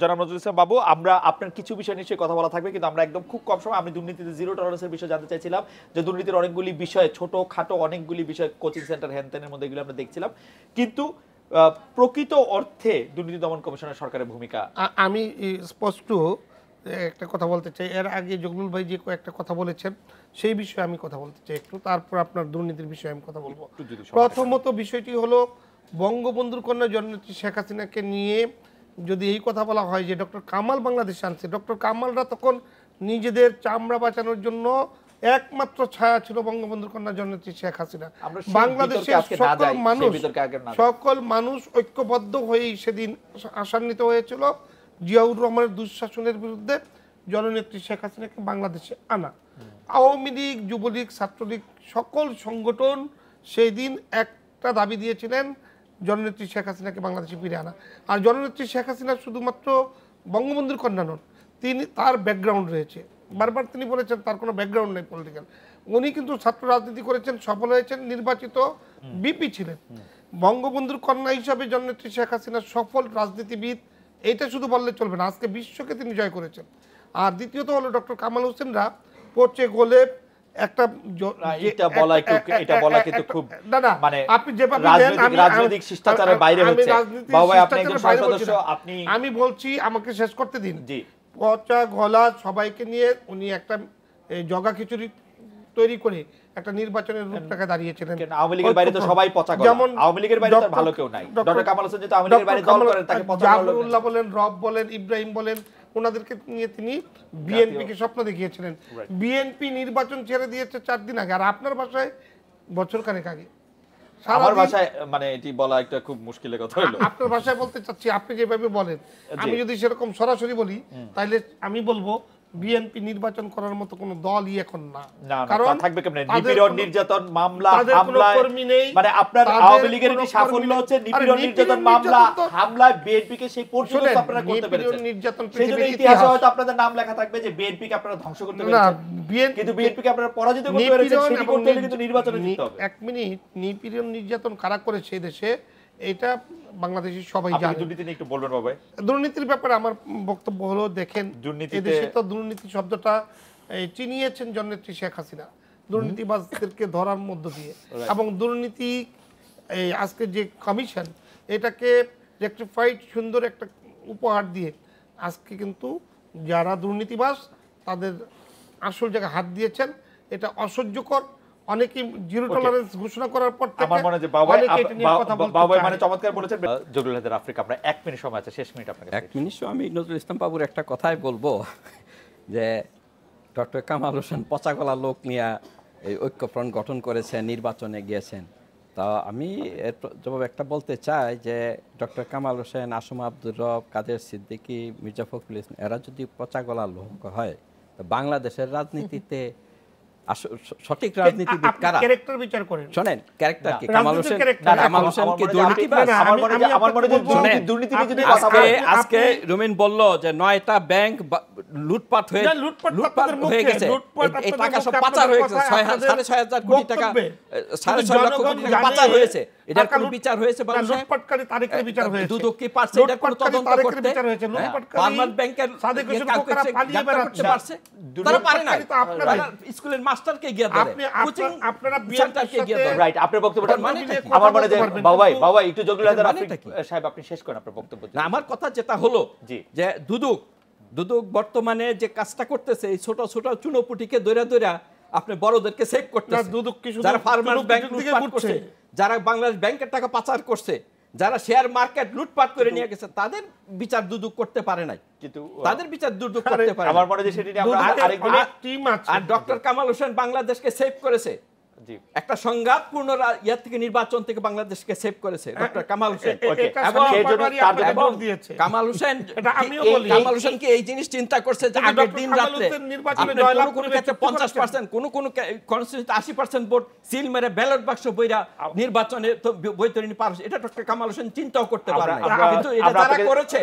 জনাব নজরুল ইসলাম বাবু আমরা আপনার কিছু বিষয় নিশ্চয়ই কথা বলা থাকবে কিন্তু আমরা একদম খুব কম সময় আমি দুর্নীতিতে জিরো টলারেন্সের বিষয়ে জানতে চাইছিলাম যে দুর্নীতির অনেকগুলি বিষয় ছোট খাটো অনেকগুলি বিষয় কোচিং সেন্টার হ্যানত্যানের মধ্যে এগুলো আমরা দেখছিলাম। কিন্তু প্রকৃত অর্থে দুর্নীতি দমন কমিশনের সরকারের ভূমিকা? আমি স্পষ্ট একটা কথা বলতে চাই। এর আগে জগলুল ভাই যে কয়েকটা কথা বলেছেন সেই বিষয়ে আমি কথা বলতে চাই একটু। তারপর আপনার দুর্নীতির বিষয়ে আমি কথা বলব। প্রথমত বিষয়টি হলো বঙ্গবন্ধুর কন্যা জননেত্রী শেখ হাসিনাকে নিয়ে যদি এই কথা বলা হয় যে ডক্টর কামাল বাংলাদেশে আনছে ডক্টর কামালরা তখন নিজেদের চামড়া বাঁচানোর জন্য একমাত্র ছায়া ছিল বঙ্গবন্ধুর কন্যা জননেত্রী শেখ হাসিনা বাংলাদেশের সকল মানুষ। সকল মানুষ ঐক্যবদ্ধ হয়েই সেদিন আসান্বিত হয়েছিল জিয়াউর রহমানের দুঃশাসনের বিরুদ্ধে জননেত্রী শেখ হাসিনাকে বাংলাদেশে আনা আওয়ামী লীগ যুবলীগ ছাত্রলীগ সকল সংগঠন সেই দিন একটা দাবি দিয়েছিলেন জননেত্রী শেখ হাসিনাকে বাংলাদেশে ফিরে আনা। আর জননেত্রী শেখ হাসিনা শুধুমাত্র বঙ্গবন্ধুর কন্যা নন, তিনি তার ব্যাকগ্রাউন্ড রয়েছে। বারবার তিনি বলেছেন তার কোনো ব্যাকগ্রাউন্ড নেই পলিটিক্যাল উনি কিন্তু ছাত্র রাজনীতি করেছেন, সফল হয়েছেন, নির্বাচিত বিপি ছিলেন। বঙ্গবন্ধুর কন্যা হিসাবে জননেত্রী শেখ হাসিনা সফল রাজনীতিবিদ এইটা শুধু বললে চলবে না, আজকে বিশ্বকে তিনি জয় করেছেন। আর দ্বিতীয়ত হলো ডক্টর কামাল হোসেনরা পচে গোলে একটা এটা বলা এটা বলা কিন্তু খুব মানে আপনি যেভাবে রাজনৈতিক- শিষ্টাচারের বাইরে হচ্ছে। বাবা আপনি একজন সদস্য, আপনি- আমি বলছি আমাকে শেষ করতে দিন। জি। পচা গলা সবাইকে নিয়ে উনি একটা জগা খিচুড়ি তৈরি করে একটা নির্বাচনের রূপরেখা দাঁড়িয়েছিলেন। আওয়ামী লীগের বাইরে তো সবাই পচা। যেমন আওয়ামী লীগের বাইরে তো ভালো কেউ নাই। ডক্টর- কামাল হোসেন যেহেতু আওয়ামী লীগের বাইরে দল করেন, তাকে পচা বলেন রব বলেন ইব্রাহিম বলেন ওনাদেরকে নিয়ে তিনি বিএনপিকে স্বপ্ন দেখিয়েছিলেন। বিএনপি নির্বাচন ছেড়ে দিয়েছে চার দিন আগে। আর আপনার ভাষায় বছর খানেক আগে। আমার ভাষায় মানে এটি বলা একটা খুব মুশকিলের কথা হলো। আপনার ভাষায় বলতে চাচ্ছি আপনি যেভাবে বলেন। আমি যদি সেরকম সরাসরি বলি তাহলে আমি বলব বিএনপি নির্বাচন করার মতো কোনো দলই এখন না। না থাকবে কেমনে? তাদের নিপীড়ন নির্যাতন মামলা নেই, মানে আপনার আওয়ামী লীগের এটি সাফল্য হচ্ছে নিপীড়ন নির্যাতন মামলা হামলায় বিএনপি কে সেই পর্যন্ত আপনারা করতে নিপীড়ন পেরেছেন নির্যাতন সেই জন্য পৃথিবীর ইতিহাসে হয়তো আপনাদের নাম লেখা থাকবে যে বিএনপি কে আপনারা ধ্বংস করতে পেরেছেন। কিন্তু বিএনপি কে আপনারা পরাজিত করতে পেরেছেন সেটি করতে হলে কিন্তু নির্বাচনে জিততে হবে। এক মিনিট নিপীড়ন নির্যাতন কারা করে সেই দেশে? এটা বাংলাদেশের সবাই জানে। দুর্নীতি নিয়ে একটু বলবেন বাবা দুর্নীতির ব্যাপারে আমার বক্তব্য হলো দেখেন দুর্নীতিতে- এদেশে তো দুর্নীতি শব্দটা এই, চিনিয়েছেন জননেত্রী শেখ হাসিনা। দুর্নীতিবাজদেরকে ধরার মধ্য দিয়ে। এবং দুর্নীতি এই আজকে যে কমিশন এটাকে রেক্টিফাইড সুন্দর একটা উপহার দিয়ে আজকে কিন্তু যারা দুর্নীতিবাজ তাদের আসল জায়গায় হাত দিয়েছেন। এটা অসহ্যকর অনেকেই জিরো টলারেন্স ঘোষণা করার পর থেকে আমার মনে হয় যে বাবা অনেকে এটা নিয়ে কথা বলতে বাবা মানে চমৎকার বলেছেন। জরুল হায়দার আফ্রিকা আমরা এক মিনিট সময় আছে শেষ মিনিট আপনাকে এক মিনিট আমি নজরুল ইসলাম বাবুর একটা কথাই বলব যে ডক্টর কামাল হোসেন পচাগলা লোক নিয়ে এই ঐক্যফ্রন্ট গঠন করেছেন নির্বাচনে গিয়েছেন। তা আমি এর জবাবে একটা বলতে চাই যে ডক্টর কামাল হোসেন আসম আব্দুর রব কাদের সিদ্দিকী মির্জা ফখরুল ইসলাম এরা যদি পচাগলা লোক হয় তো বাংলাদেশের রাজনীতিতে সঠিক রাজনীতিবিদ কারা? ক্যারেক্টার বিচার করেন। শুনেন ক্যারেক্টার কি? কামাল হোসেন কামাল আমার- হোসেন কি মনে হয় দুর্নীতিবাজ আমার মনে হয় আমার মনে হয় দুর্নীতি- নিয়ে যদি কথা আজকে আজকে রুমিন বলল যে নয়টা ব্যাংক বা- লুটপাট হয়ে লুটপাট হয়ে গেছে। এই- টাকা সব পাচার হয়ে গেছে। সাড়ে ছয় হাজার কোটি টাকা সাড়ে ছয় লক্ষ কোটি টাকা পাচার হয়েছে। এটার কোনো বিচার হয়েছে লুটপাটকারী তারেকের বিচার হয়েছে। দুদক কি পারছে? কোনো তদন্ত করতে? বিচার হয়েছে, হ্যাঁ? ব্যাংকের সাদেক ইয়ে হোসেন পালিয়ে বেড়াচ্ছে। পারছে? তারা পারে না তো আপনারা। তারা স্কুলের মাস্টারকে গিয়ে ধরে। কোচিং আপনারা গিয়ে ধরে। রাইট আপনার বক্তব্যটা মানেটা আমার মনে হয় কথা বাবাই বাবাই একটু হায়দার? সাহেব আপনি শেষ করেন আপনার বক্তব্য। না আমার কথা যেটা হলো জি। যে দুদুক দুদুক বর্তমানে যে কাজটা করতেছে এই ছোট ছোট চুনোপুটিকে দৈরা দৈরা আপনি বড়দেরকে সেভ করতেছে। দুদক কি যারা ফার্মার্স ব্যাংক লুটপাট করছে যারা বাংলাদেশ ব্যাংকের টাকা পাচার করছে যারা শেয়ার মার্কেট লুটপাট করে নিয়ে গেছে তাদের বিচার দুদুক করতে পারে নাই। কিন্তু তাদের বিচার দুদুক করতে পারে। মনে হয় যে সেটি আমরা দুদকের টিম আছে। আর ডক্টর কামাল হোসেন বাংলাদেশকে সেভ করেছে। একটা সংঘাতপূর্ণ রা- ইয়া থেকে নির্বাচন থেকে বাংলাদেশকে সেভ করেছে ডক্টর কামাল হোসেন। দিয়েছে। কামাল হোসেন এই- কামাল হোসেন কি এই জিনিস চিন্তা করছে যে আগের দিন রাত্রে কোনো ক্ষেত্রে পঞ্চাশ পার্সেন্ট কোনো কোনো কনস্টিটিউশন আশি পার্সেন্ট ভোট সিল মেরে ব্যালট বাক্স বইরা নির্বাচনে বৈতরণী পার এটা ডক্টর কামাল হোসেন চিন্তাও করতে পারে কিন্তু এটা যারা করেছে